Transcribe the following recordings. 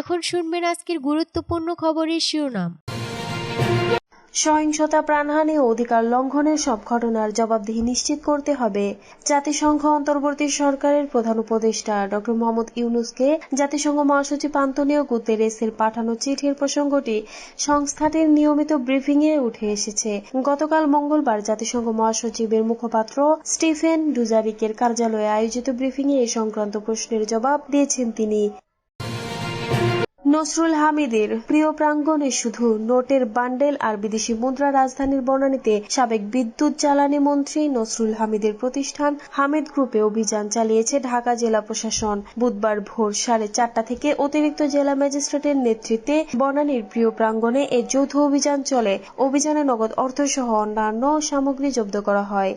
এখন শুনবেন আজকের গুরুত্বপূর্ণ খবরের শিরোনাম। সহিংসতা প্রাণহানি ও অধিকার লঙ্ঘনের সব ঘটনার জবাবদিহি নিশ্চিত করতে হবে। জাতিসংঘ অন্তর্বর্তী সরকারের প্রধান উপদেষ্টা ড মোহাম্মদ ইউনুসকে জাতিসংঘ মহাসচিব আন্তনিও গুতেরেসের পাঠানো চিঠির প্রসঙ্গটি সংস্থাটির নিয়মিত ব্রিফিংয়ে উঠে এসেছে। গতকাল মঙ্গলবার জাতিসংঘ মহাসচিবের মুখপাত্র স্টিফেন ডুজারিকের কার্যালয়ে আয়োজিত ব্রিফিংয়ে এ সংক্রান্ত প্রশ্নের জবাব দিয়েছেন তিনি। নসরুল হামিদের প্রিয় প্রাঙ্গণে শুধু নোটের বান্ডেল আর বিদেশি মুদ্রা রাজধানীর বনানীতে সাবেক বিদ্যুৎ জ্বালানি মন্ত্রী নসরুল হামিদের প্রতিষ্ঠান হামিদ গ্রুপে অভিযান চালিয়েছে ঢাকা জেলা প্রশাসন। বুধবার ভোর সাড়ে চারটা থেকে অতিরিক্ত জেলা ম্যাজিস্ট্রেটের নেতৃত্বে বনানীর প্রিয় প্রাঙ্গণে এ যৌথ অভিযান চলে। অভিযানে নগদ অর্থসহ অন্যান্য সামগ্রী জব্দ করা হয়।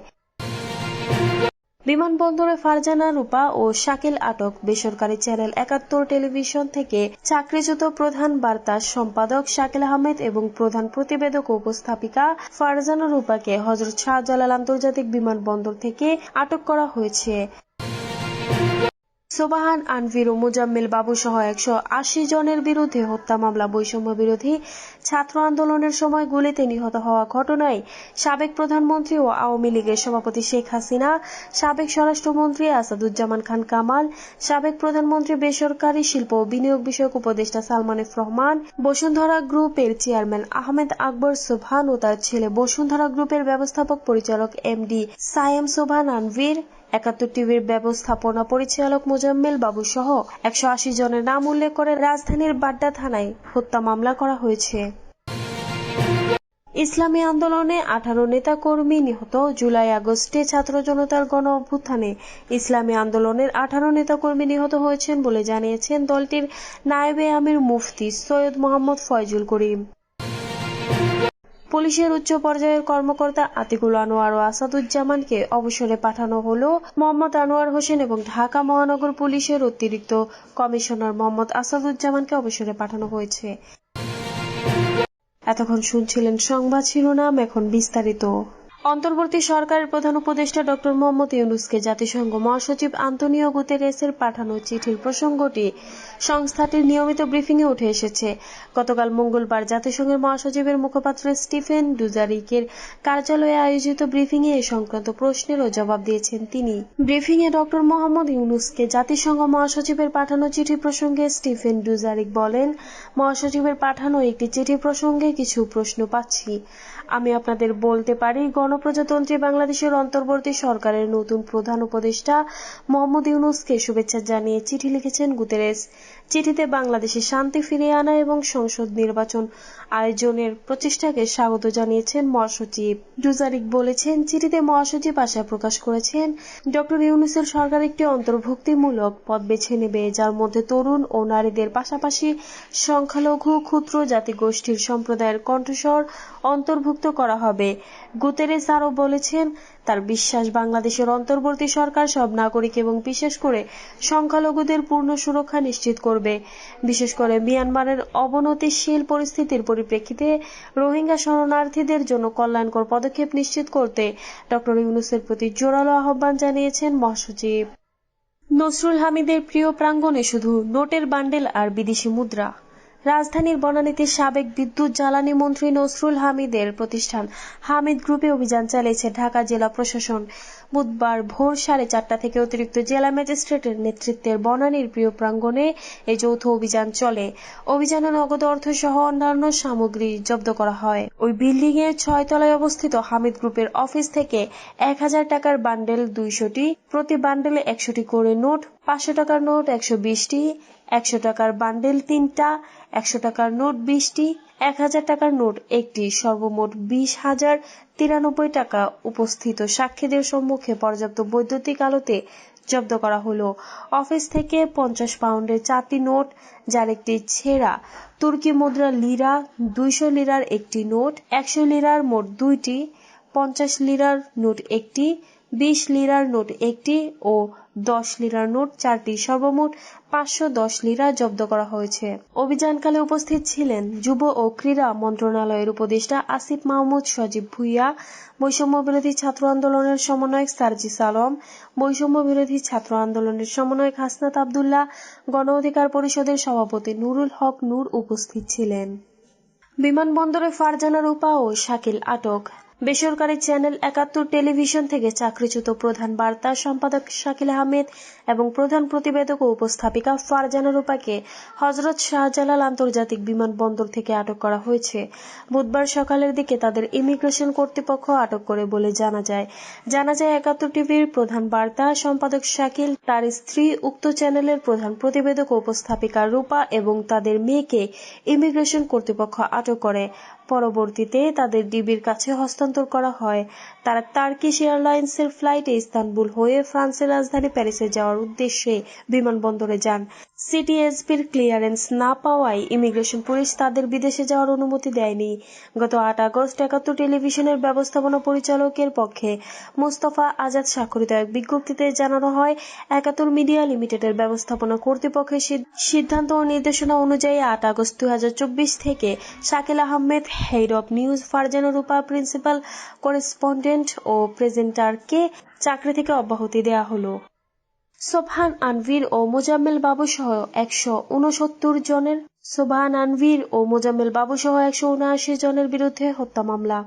বিমানবন্দরে ফারজানা, রূপা ও শাকিল আটক বেসরকারি চ্যানেল একাত্তর টেলিভিশন থেকে চাকরিচ্যুত প্রধান বার্তা সম্পাদক শাকিল আহমেদ এবং প্রধান প্রতিবেদক উপস্থাপিকা ফারজানা, রূপাকে হজরত শাহজালাল আন্তর্জাতিক বিমানবন্দর থেকে আটক করা হয়েছে। সোবাহান আনভির ও মুজাম্মিল বাবু সহ একশো আশি জনের বিরুদ্ধে হত্যা মামলা বৈষম্য বিরোধী ছাত্র আন্দোলনের সময় গুলিতে নিহত হওয়া ঘটনায় সাবেক প্রধানমন্ত্রী ও আওয়ামী লীগের সভাপতি শেখ হাসিনা, সাবেক স্বরাষ্ট্রমন্ত্রী আসাদুজ্জামান খান কামাল, সাবেক প্রধানমন্ত্রী বেসরকারি শিল্প ও বিনিয়োগ বিষয়ক উপদেষ্টা সালমান এফ রহমান, বসুন্ধরা গ্রুপের চেয়ারম্যান আহমেদ আকবর সোভান ও তার ছেলে বসুন্ধরা গ্রুপের ব্যবস্থাপক পরিচালক এমডি সায়েম সোভান আনভির একাত্তর টিভির ব্যবস্থাপনা পরিচালক মোজাম্মেল বাবু সহ একশো আশি জনের নাম উল্লেখ করে রাজধানীর বাড্ডা থানায় হত্যা মামলা করা হয়েছে। ইসলামী আন্দোলনে আঠারো নেতাকর্মী নিহত। জুলাই আগস্টে ছাত্র জনতার গণ অভ্যুত্থানে ইসলামী আন্দোলনের আঠারো নেতাকর্মী নিহত হয়েছেন বলে জানিয়েছেন দলটির নায়েবে আমির মুফতি সৈয়দ মোহাম্মদ ফয়জুল করিম। পুলিশের উচ্চ পর্যায়ের কর্মকর্তা আতিকুল আনোয়ার ও আসাদুজ্জামানকে অবসরে পাঠানো হল মোহাম্মদ আনোয়ার হোসেন এবং ঢাকা মহানগর পুলিশের অতিরিক্ত কমিশনার মোহাম্মদ আসাদুজ্জামানকে অবসরে পাঠানো হয়েছে। এতক্ষণ শুনছিলেন সংবাদ শিরোনাম, এখন বিস্তারিত। অন্তর্বর্তী সরকারের প্রধান উপদেষ্টা ড. মোহাম্মদ ইউনুসকে জাতিসংঘ মহাসচিব আন্তনিও গুতেরেসের পাঠানো চিঠির প্রসঙ্গটি সংস্থাটির নিয়মিত ব্রিফিংয়ে উঠে এসেছে। গতকাল মঙ্গলবার জাতিসংঘের মহাসচিবের মুখপাত্র স্টিফেন ডুজারিকের কার্যালয়ে আয়োজিত ব্রিফিংয়ে এ সংক্রান্ত প্রশ্নেরও জবাব দিয়েছেন তিনি। ব্রিফিংয়ে ড. মোহাম্মদ ইউনুসকে জাতিসংঘ মহাসচিবের পাঠানো চিঠি প্রসঙ্গে স্টিফেন ডুজারিক বলেন, মহাসচিবের পাঠানো একটি চিঠি প্রসঙ্গে কিছু প্রশ্ন পাচ্ছি। আমি আপনাদের বলতে পারি, গণপ্রজাতন্ত্রী বাংলাদেশের অন্তর্বর্তী সরকারের নতুন প্রধান উপদেষ্টা মোহাম্মদ ইউনুসকে শুভেচ্ছা জানিয়ে চিঠি লিখেছেন গুতেরেস। চিঠিতে বাংলাদেশে শান্তি ফিরিয়ে আনা এবং সংসদ নির্বাচন আয়োজনের প্রচেষ্টাকে স্বাগত জানিয়েছেন মহাসচিব। ডুজারিক বলেছেন, চিঠিতে মহাসচিব আশা প্রকাশ করেছেন ড ইউনুসের সরকার একটি অন্তর্ভুক্তিমূলক পথ বেছে নেবে, যার মধ্যে তরুণ ও নারীদের পাশাপাশি সংখ্যালঘু, ক্ষুদ্র জাতিগোষ্ঠীর সম্প্রদায়ের কণ্ঠস্বর অন্তর্ভুক্ত করা হবে। গুতেরেস আরও বলেছেন, তার বিশ্বাস বাংলাদেশের অন্তর্বর্তী সরকার সব নাগরিক এবং বিশেষ করে সংখ্যালঘুদের পূর্ণ সুরক্ষা নিশ্চিত করবে। বিশেষ করে মিয়ানমারের অবনতিশীল পরিস্থিতির পরিপ্রেক্ষিতে রোহিঙ্গা শরণার্থীদের জন্য কল্যাণকর পদক্ষেপ নিশ্চিত করতে ড ইউনুসের প্রতি জোরালো আহ্বান জানিয়েছেন মহাসচিব। নসরুল হামিদের প্রিয় প্রাঙ্গণে শুধু নোটের বান্ডেল আর বিদেশি মুদ্রা। রাজধানীর বনানীতে সাবেক বিদ্যুৎ জ্বালানি মন্ত্রী নসরুল হামিদের প্রতিষ্ঠান। হামিদ গ্রুপে অভিযান চালিয়েছে ঢাকা জেলা প্রশাসন। বুধবার ভোর সাড়ে চারটা থেকে অতিরিক্ত জেলা ম্যাজিস্ট্রেটের নেতৃত্বের বনানীর প্রিয় প্রাঙ্গণে এই যৌথ অভিযান চলে। অভিযানে নগদ অর্থ সহ অন্যান্য সামগ্রী জব্দ করা হয়। ওই বিল্ডিং এর তলায় অবস্থিত হামিদ গ্রুপের অফিস থেকে এক হাজার টাকার বান্ডেল দুইশোটি, প্রতি বান্ডেলে একশোটি করে নোট, পাঁচশো টাকার নোট একশো বিশটি, একশো টাকার বান্ডেল তিনটা, একশো টাকার নোট বিশটি এক হাজার টাকার নোট, একটি সর্বমোট বিশ হাজার তিরানব্বই টাকা উপস্থিত। সাক্ষীদের সম্মুখে পর্যাপ্ত বৈদ্যুতিক আলোতে জব্দ করা হলো। অফিস থেকে পঞ্চাশ পাউন্ডের চারটি নোট, যার একটি ছেঁড়া, তুর্কি মুদ্রা লিরা দুইশো লিরার একটি নোট, একশো লিরার মোট দুইটি, পঞ্চাশ লিরার নোট একটি, বিশ লিরার নোট একটি ও দশ লিরার নোট, চারটি সর্বমোট, পাঁচশো দশ লিরা জব্দ করা হয়েছে। অভিযানকালে উপস্থিত ছিলেন যুব ও ক্রীড়া মন্ত্রণালয়ের উপদেষ্টা আসিফ মাহমুদ, সজীব ভুইয়া, বৈষম্য বিরোধী ছাত্র আন্দোলনের সমন্বয়ক সার্জিস আলম, বৈষম্য বিরোধী ছাত্র আন্দোলনের সমন্বয়ক হাসনাত আবদুল্লাহ, গণ অধিকার পরিষদের সভাপতি নুরুল হক নূর উপস্থিত ছিলেন। বিমানবন্দরে ফারজানা রূপা ও শাকিল আটক। বেসরকারি চ্যানেল একাত্তর টেলিভিশন থেকে চাকরিচ্যুত প্রধান বার্তা সম্পাদক শাকিল আহমেদ এবং প্রধান প্রতিবেদক ও উপস্থাপিকা ফারজানা রূপাকে হজরত শাহজালাল আন্তর্জাতিক বিমানবন্দর থেকে আটক করা হয়েছে। বুধবার সকালের দিকে তাদের ইমিগ্রেশন কর্তৃপক্ষ আটক করে বলে জানা যায়। জানা যায়, একাত্তর টিভির প্রধান বার্তা সম্পাদক শাকিল, তার স্ত্রী উক্ত চ্যানেলের প্রধান প্রতিবেদক ও উপস্থাপিকা রূপা এবং তাদের মেয়েকে ইমিগ্রেশন কর্তৃপক্ষ আটক করে। পরবর্তীতে তাদের ডিবির কাছে হস্তান্তর করা হয়। তারা টার্কিশ এয়ারলাইন্সের ফ্লাইটে ইস্তানবুল হয়ে ফ্রান্সের রাজধানী প্যারিসে যাওয়ার উদ্দেশ্যে বিমানবন্দরে যান। সিটিএসপির ক্লিয়ারেন্স না পাওয়ায় ইমিগ্রেশন পুলিশ তাদের বিদেশে যাওয়ার অনুমতি দেয়নি। গত আট আগস্ট একাত্তর টেলিভিশনের ব্যবস্থাপনা পরিচালকের পক্ষে মোস্তফা আজাদ স্বাক্ষরিত এক বিজ্ঞপ্তিতে জানানো হয়, একাত্তর মিডিয়া লিমিটেডের ব্যবস্থাপনা কর্তৃপক্ষের সিদ্ধান্ত ও নির্দেশনা অনুযায়ী আট আগস্ট দুই হাজার চব্বিশ থেকে Shakil Ahmed, head of news Farzana Rupa, principal correspondent ও প্রেজেন্টারকে চাকরি থেকে অব্যাহতি দেয়া হলো। সোভান আনভীর ও মোজাম্মেল বাবু সহ একশো উনসত্তর জনের সোভান আনভীর ও মোজাম্মেল বাবু সহ একশো উনআশি জনের বিরুদ্ধে হত্যা মামলা।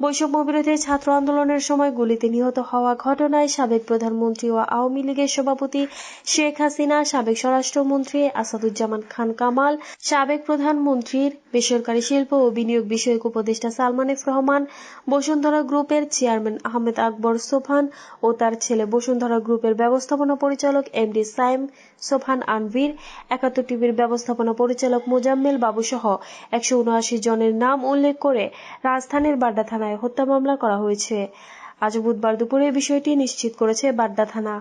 বৈষম্য বিরোধী ছাত্র আন্দোলনের সময় গুলিতে নিহত হওয়া ঘটনায় সাবেক প্রধানমন্ত্রী ও আওয়ামী লীগের সভাপতি শেখ হাসিনা, সাবেক স্বরাষ্ট্রমন্ত্রী আসাদুজ্জামান খান কামাল, সাবেক প্রধানমন্ত্রীর বেসরকারি শিল্প ও বিনিয়োগ বিষয়ক উপদেষ্টা সালমান এফ রহমান, বসুন্ধরা গ্রুপের চেয়ারম্যান আহমেদ আকবর সোফান ও তার ছেলে বসুন্ধরা গ্রুপের ব্যবস্থাপনা পরিচালক এমডি সাইম সোফান আনভীর, একাত্তর টিভির ব্যবস্থাপনা পরিচালক মোজাম্মেল বাবু সহ একশো উনআশি জনের নাম উল্লেখ করে রাজধানীর বাড্ডা থানায় হত্যা মামলা করা হয়েছে। আজ বুধবার দুপুরে বিষয়টি নিশ্চিত করেছে বাড্ডা থানা।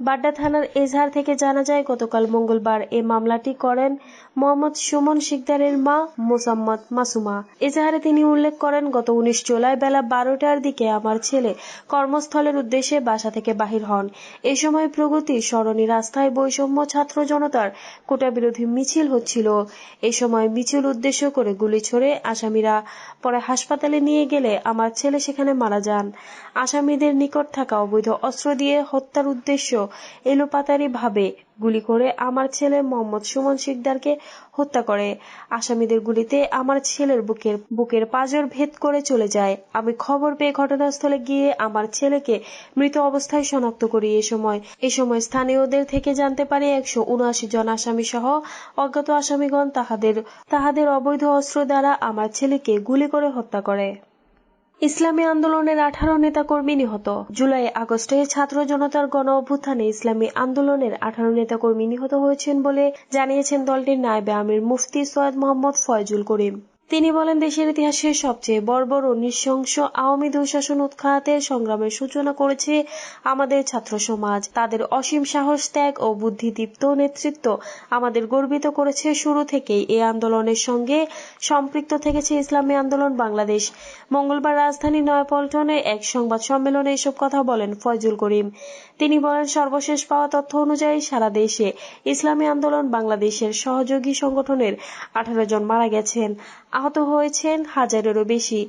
বাড্ডা থানার এজহার থেকে জানা যায়, গতকাল মঙ্গলবার এ মামলাটি করেন মোহাম্মদ সুমন শিকদারের মা মোসাম্মদ মাসুমা। এজাহারে তিনি উল্লেখ করেন, গত উনিশ জুলাই বেলা বারোটার দিকে আমার ছেলে কর্মস্থলের উদ্দেশ্যে বাসা থেকে বাহির হন। এ সময় প্রগতি, সরণি রাস্তায় বৈষম্য ছাত্র জনতার কোটা বিরোধী মিছিল হচ্ছিল। এ সময় মিছিল উদ্দেশ্য করে গুলি ছড়ে আসামিরা। পরে হাসপাতালে নিয়ে গেলে আমার ছেলে সেখানে মারা যান। আসামিদের নিকট থাকা অবৈধ অস্ত্র দিয়ে হত্যার উদ্দেশ্য এলোপাতারি ভাবে গুলি করে আমার ছেলে মোহাম্মদ সুমন শিকদারকে হত্যা করে। আসামিদের গুলিতে আমার ছেলের বুকের বুকের পাজর ভেদ করে চলে যায়। আমি খবর পেয়ে ঘটনাস্থলে গিয়ে আমার ছেলেকে মৃত অবস্থায় শনাক্ত করি। এ সময় এ সময় স্থানীয়দের থেকে জানতে পারি একশো উনআশি জন আসামি সহ অজ্ঞাত আসামিগণ তাহাদের তাহাদের অবৈধ অস্ত্র দ্বারা আমার ছেলেকে গুলি করে হত্যা করে। ইসলামী আন্দোলনের আঠারো নেতাকর্মী নিহত। জুলাই আগস্টে ছাত্র জনতার গণ অভ্যুত্থানে ইসলামী আন্দোলনের আঠারো নেতাকর্মী নিহত হয়েছেন বলে জানিয়েছেন দলটির নায়বে আমির মুফতি সৈয়দ মোহাম্মদ ফয়জুল করিম। তিনি বলেন, দেশের ইতিহাসে সবচেয়ে বর্বর ও নৃশংস আওয়ামী দুঃশাসন উৎখাতের সংগ্রামের সূচনা করেছে আমাদের ছাত্র সমাজ। তাদের অসীম সাহস, ত্যাগ ও বুদ্ধিদীপ্ত নেতৃত্ব আমাদের গর্বিত করেছে। শুরু থেকেই এই আন্দোলনের সঙ্গে সম্পৃক্ত থেকেছে ইসলামী আন্দোলন বাংলাদেশ। মঙ্গলবার রাজধানী নয়াপল্টনে এক সংবাদ সম্মেলনে এসব কথা বলেন ফয়জুল করিম। তিনি বলেন, সর্বশেষ পাওয়া তথ্য অনুযায়ী সারা দেশে ইসলামী আন্দোলন বাংলাদেশের সহযোগী সংগঠনের আঠারো জন মারা গেছেন। আহত হয়েছেন হাজারেরও বেশি।